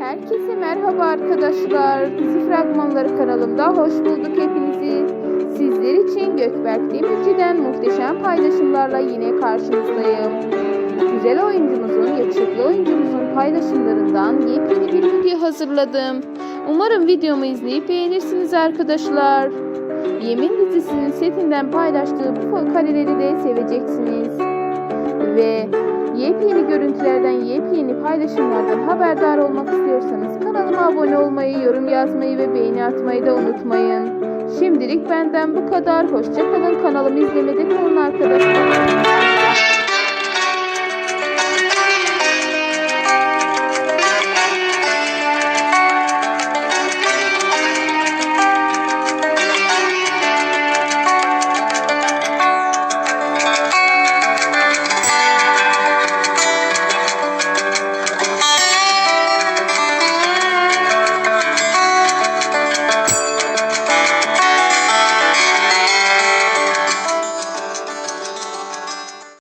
Herkese merhaba arkadaşlar. Dizi Fragmanları kanalımda hoş bulduk hepinizi. Sizler için Gökberk Demirci'den muhteşem paylaşımlarla yine karşınızdayım. Güzel oyuncumuzun, yakışıklı oyuncumuzun paylaşımlarından yepyeni bir video hazırladım. Umarım videomu izleyip beğenirsiniz arkadaşlar. Yemin dizisinin setinden paylaştığı bu kareleri de seveceksiniz. Ve yepyeni görüntülerden, yepyeni paylaşımlardan haberdar olmak istiyorsanız kanalıma abone olmayı, yorum yazmayı ve beğeni atmayı da unutmayın. Şimdilik benden bu kadar. Hoşçakalın. Kanalımı izlemede kalın arkadaşlar.